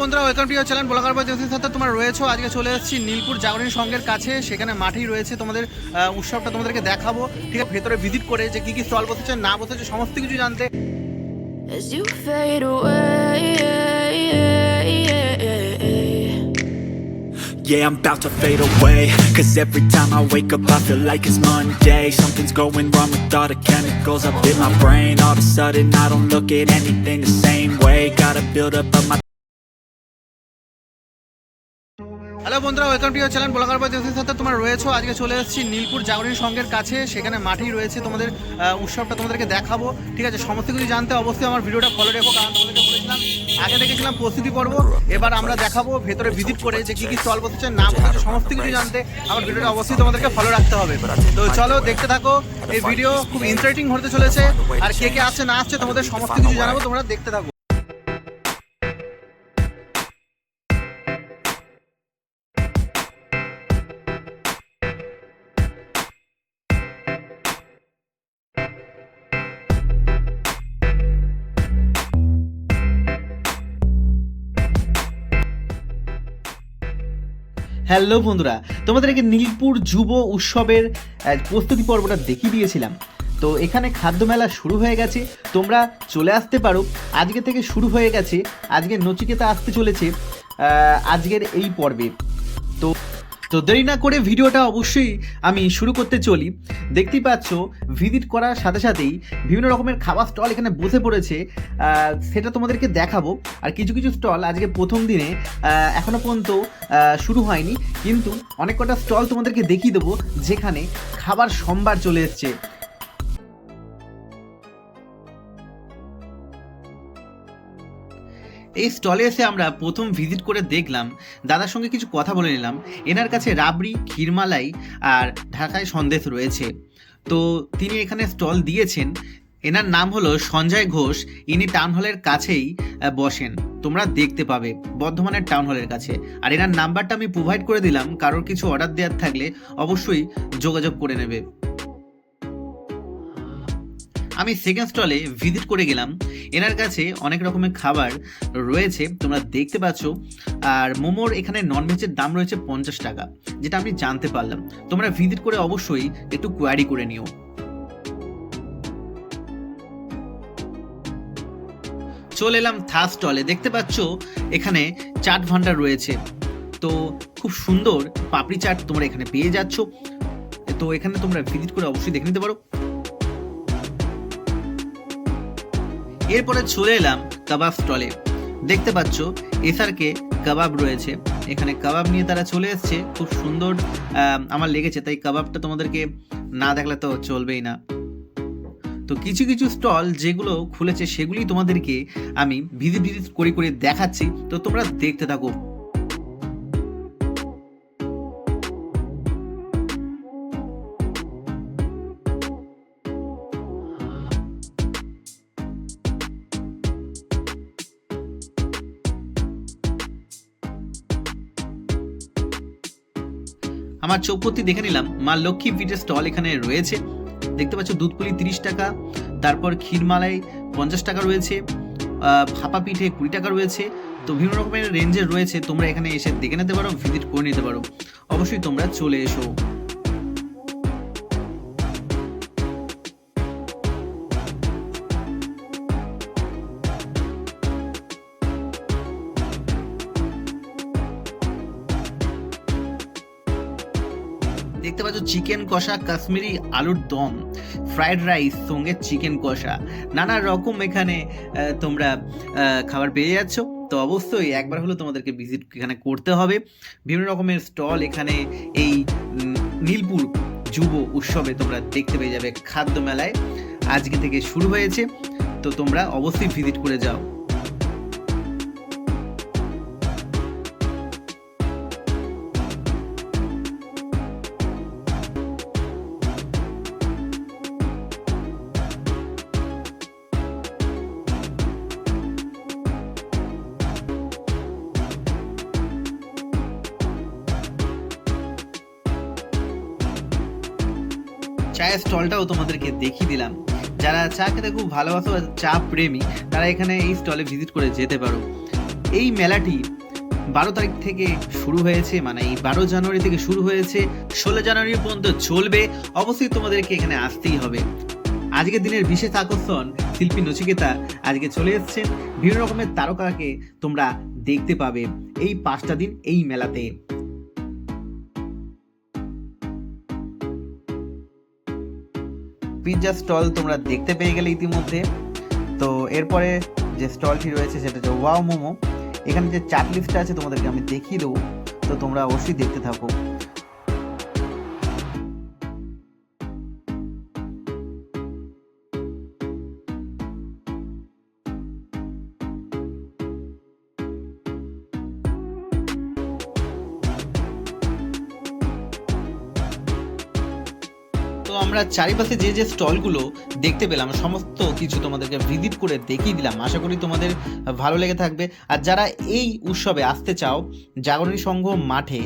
বন্ধুরা welcome to channel blogger বা জ্যোতির সাথে তোমরা রয়েছো আজকে চলে এসেছি নীলপুর জাগরণী সংঘের কাছে সেখানে মাঠেই রয়েছে তোমাদের উৎসবটা তোমাদেরকে দেখাবো ঠিক আছে ভেতরে ভিজিট করে যে কি কি স্টল বসেছে না বসেছে সমস্ত কিছু জানতে Yeah, I'm about to fade away Cause every time I wake up I feel like it's Monday Something's going wrong with all the chemicals up in my brain All of a sudden I don't look at anything the same way Gotta build up of my hello বন্ধুরা welcome to your channel blogger বা জ্যোতির সাথে তোমরা রয়েছো। আজকে চলে এসেছি নীলপুর জাগরণী সংঘের কাছে। সেখানে মাঠেই রয়েছে তোমাদের উৎসবটা তোমাদেরকে দেখাবো। ঠিক আছে, সমস্ত কিছু জানতে অবশ্যই আমার ভিডিওটা ফলো রেখো, কারণ তোমাদেরকে বলেছিলাম, আগে দেখেছিলাম প্রস্তুতি পর্ব, এবার আমরা দেখাবো, ভেতরে ভিজিট করে যে কি কি স্টল বসেছে না বসেছে, সমস্ত কিছু জানতে আমার ভিডিওটা অবশ্যই তোমাদেরকে ফলো রাখতে হবে। তো চলো, দেখতে থাকো, এই ভিডিও খুব ইন্টারেস্টিং হতে চলেছে, আর কে কে আসছে না আসছে তোমাদের সমস্ত কিছু জানাব, তোমরা দেখতে থাকো। হ্যালো বন্ধুরা, তোমাদেরকে নীলপুর যুব উৎসবের প্রস্তুতি পর্বটা দেখিয়ে দিয়েছিলাম। তো এখানে খাদ্য মেলা শুরু হয়ে গেছে, তোমরা চলে আসতে পারো। আজকে থেকে শুরু হয়ে গেছে, আজকে নচিকেতা আসতে চলেছে আজকের এই পর্বে। তো তো দেরি না করে ভিডিওটা অবশ্যই আমি শুরু করতে চলি। দেখতেই পাচ্ছ, ভিজিট করার সাথে সাথেই বিভিন্ন রকমের খাবার স্টল এখানে বসে পড়েছে। সেটা তোমাদেরকে দেখাবো। আর কিছু কিছু স্টল আজকে প্রথম দিনে এখনও পর্যন্ত শুরু হয়নি। কিন্তু অনেক কটা স্টল তোমাদেরকে দেখিয়ে দেবো, যেখানে খাবার সম্ভার চলে এসছে। এই স্টলে এসে আমরা প্রথম ভিজিট করে দেখলাম, দাদার সঙ্গে কিছু কথা বলে নিলাম। এনার কাছে রাবড়ি, ক্ষীরমালাই আর ঢাকায় সন্দেশ রয়েছে। তো তিনি এখানে স্টল দিয়েছেন। এনার নাম হলো সঞ্জয় ঘোষ। ইনি টাউন হলের কাছেই বসেন। তোমরা দেখতে পাবে, বর্ধমানের টাউন হলের কাছে। আর এনার নাম্বারটা আমি প্রোভাইড করে দিলাম। কারোর কিছু অর্ডার দেওয়ার থাকলে অবশ্যই যোগাযোগ করে নেবে। আমি সেকেন্ড স্টলে ভিজিট করে গেলাম। এনার কাছে অনেক রকমের খাবার রয়েছে, তোমরা দেখতে পাচ্ছ। আর মোমোর এখানে ননভেজের দাম রয়েছে পঞ্চাশ টাকা, যেটা আমি জানতে পারলাম। তোমরা ভিজিট করে অবশ্যই একটু কোয়ারি করে নিও। চলে এলাম থার্ড স্টলে দেখতে পাচ্ছ, এখানে চাট ভান্ডার রয়েছে। তো খুব সুন্দর পাপড়ি চাট তোমরা এখানে পেয়ে যাচ্ছ। তো এখানে তোমরা ভিজিট করে অবশ্যই দেখে নিতে পারো। এরপরে চলে এলাম কাবাব স্টলে। দেখতে পাচ্ছ এসআরকে কাবাব রয়েছে। এখানে কাবাব নিয়ে তারা চলে এসছে। খুব সুন্দর আমার লেগেছে, তাই কাবাবটা তোমাদেরকে না দেখলে তো চলবেই না। তো কিছু কিছু স্টল যেগুলো খুলেছে, সেগুলি তোমাদেরকে আমি ভিজিট ভিজিট করে করে দেখাচ্ছি। তো তোমরা দেখতে থাকো। আমার চৌপতি দেখে নিলাম। মা লক্ষ্মী পিঠের স্টল এখানে রয়েছে। দেখতে পাচ্ছ, দুধপুলি তিরিশ টাকা, তারপর ক্ষীরমালাই পঞ্চাশ টাকা রয়েছে ফাঁপা পিঠে কুড়ি টাকা রয়েছে। তো বিভিন্ন রকমের রেঞ্জের রয়েছে, তোমরা এখানে এসে দেখে নিতে পারো ভিজিট করে নিতে পারো। অবশ্যই তোমরা চলে এসো। দেখতে পাচ্ছ চিকেন কষা কাশ্মীরি আলুর দম ফ্রাইড রাইস সঙ্গে চিকেন কষা। নানা রকম এখানে তোমরা খাবার পেয়ে যাচ্ছ। তো অবশ্যই একবার হলো তোমাদেরকে ভিজিট এখানে করতে হবে। বিভিন্ন রকমের স্টল এখানে এই নীলপুর যুব উৎসবে তোমরা দেখতে পেয়ে যাবে খাদ্য মেলায় আজকে থেকে শুরু হয়েছে। তো তোমরা অবশ্যই ভিজিট করে যাও। চায়ের স্টলটাও তোমাদেরকে দেখিয়ে দিলাম। যারা চা খেতে খুব ভালোবাসো চা প্রেমী, তারা এখানে এই স্টলে ভিজিট করে যেতে পারো। এই মেলাটি বারো তারিখ থেকে শুরু হয়েছে মানে এই বারো জানুয়ারি থেকে শুরু হয়েছে, ষোলো জানুয়ারি পর্যন্ত চলবে। অবশ্যই তোমাদেরকে এখানে আসতেই হবে। আজকের দিনের বিশেষ আকর্ষণ শিল্পী নচিকেতা আজকে চলে এসেছেন। বিভিন্ন রকমের তারকাকে তোমরা দেখতে পাবে এই পাঁচটা দিন এই মেলাতে। পিৎজা স্টল তোমরা দেখতে পেয়ে গেলে ইতিমধ্যে। তো এরপরে যে স্টলটি রয়েছে সেটা হচ্ছে ওয়াও মোমো। এখানে যে চাট লিস্টটা আছে তোমাদেরকে আমি দেখিয়ে দেবো। তো তোমরা অবশ্যই দেখতে থাকো। আমরা চারিপাশে যে যে স্টলগুলো দেখতে পেলাম, সমস্ত কিছু তোমাদেরকে ভিজিট করে দেখিয়ে দিলাম। আশা করি তোমাদের ভালো লেগে থাকবে। আর যারা এই উৎসবে আসতে চাও, জাগরণী সংঘ মাঠে,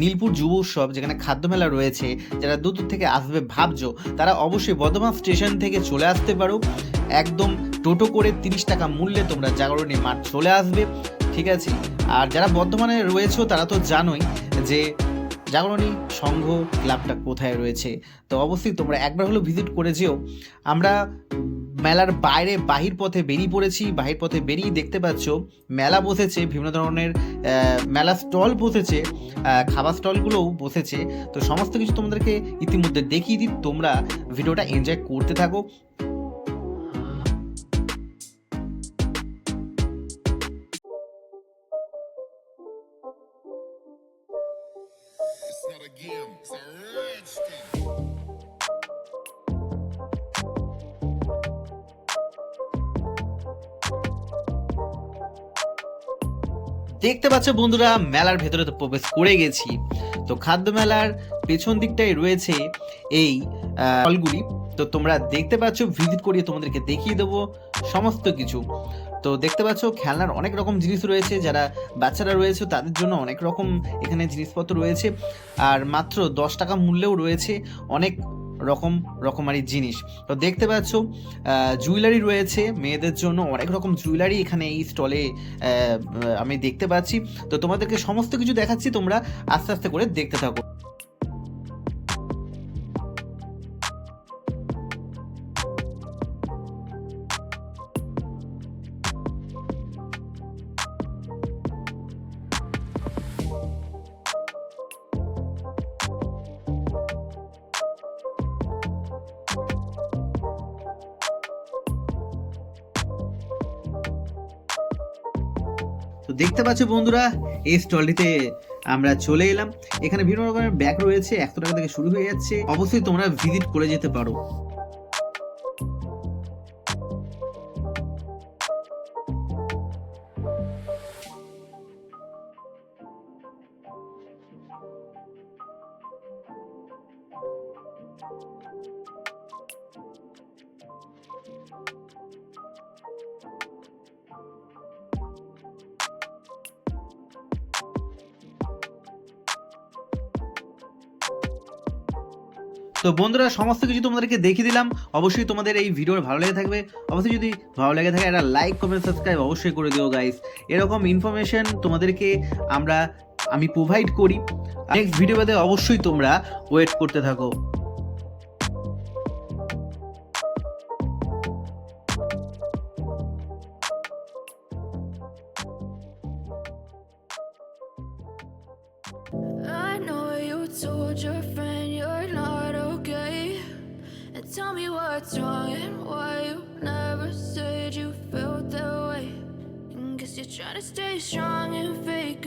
নীলপুর যুব উৎসব, যেখানে খাদ্য মেলা রয়েছে, যারা দূর দূর থেকে আসবে ভাবছ, তারা অবশ্যই বর্ধমান স্টেশন থেকে চলে আসতে পারো। একদম টোটো করে তিরিশ টাকা মূল্যে তোমরা জাগরণী মাঠ চলে আসবে, ঠিক আছে? আর যারা বর্ধমানে রয়েছে, তারা তো জানোই যে জাগরণী সংঘ ক্লাবটা কোথায় রয়েছে? তো অবশ্যই তোমরা একবার হলেও ভিজিট করে যেও। আমরা মেলার বাইরে বাহির পথে বেরিয়ে পড়েছি, বাহির পথে বেরিয়ে দেখতে পাচ্ছ, মেলা বসেছে, বিভিন্ন ধরনের মেলা স্টল বসেছে খাবার স্টলগুলোও বসেছে। তো সমস্ত কিছু তোমাদেরকে ইতিমধ্যে দেখিয়ে দিই, তোমরা ভিডিওটা এনজয় করতে থাকো। It's not a game, it's a rich দেখতে পাচ্ছ বন্ধুরা মেলার ভেতরে তো প্রবেশ করে গেছি। তো খাদ্য মেলার পেছন দিকটাই রয়েছে এই ফলগুলি তো তোমরা দেখতে পাচ্ছ ভিজিট করিয়ে তোমাদেরকে দেখিয়ে দেবো সমস্ত কিছু। তো দেখতে পাচ্ছ, খেলনার অনেক রকম জিনিস রয়েছে, যারা বাচ্চারা রয়েছে তাদের জন্য অনেক রকম এখানে জিনিসপত্র রয়েছে। আর মাত্র দশ টাকা মূল্যেও রয়েছে অনেক রকম রকমারি জিনিস। তো দেখতে পাচ্ছ জুয়েলারি রয়েছে, মেয়েদের জন্য অনেক রকম জুয়েলারি এখানে এই স্টলে আমি দেখতে পাচ্ছি। তো তোমাদেরকে সমস্ত কিছু দেখাচ্ছি, তোমরা আস্তে আস্তে করে দেখতে থাকো। তো দেখতে পাচ্ছ বন্ধুরা, এই স্টলটিতে আমরা চলে এলাম। এখানে বিভিন্ন রকমের ব্যাগ রয়েছে, একশো টাকা থেকে শুরু হয়ে যাচ্ছে। অবশ্যই তোমরা ভিজিট করে যেতে পারো। তো বন্ধুরা, সমস্ত কিছু তোমাদেরকে দেখিয়ে দিলাম। অবশ্যই তোমাদের এই ভিডিওর ভালো লেগে থাকবে। অবশ্যই যদি ভালো লেগে থাকে, একটা লাইক কমেন্ট সাবস্ক্রাইব অবশ্যই করে দিও গাইস এরকম ইনফরমেশন তোমাদেরকে আমরা, আমি প্রোভাইড করি। নেক্সট ভিডিও অবশ্যই তোমরা ওয়েট করতে থাকো। Wrong and why you never said you felt that way. And guess you're trying to stay strong and fake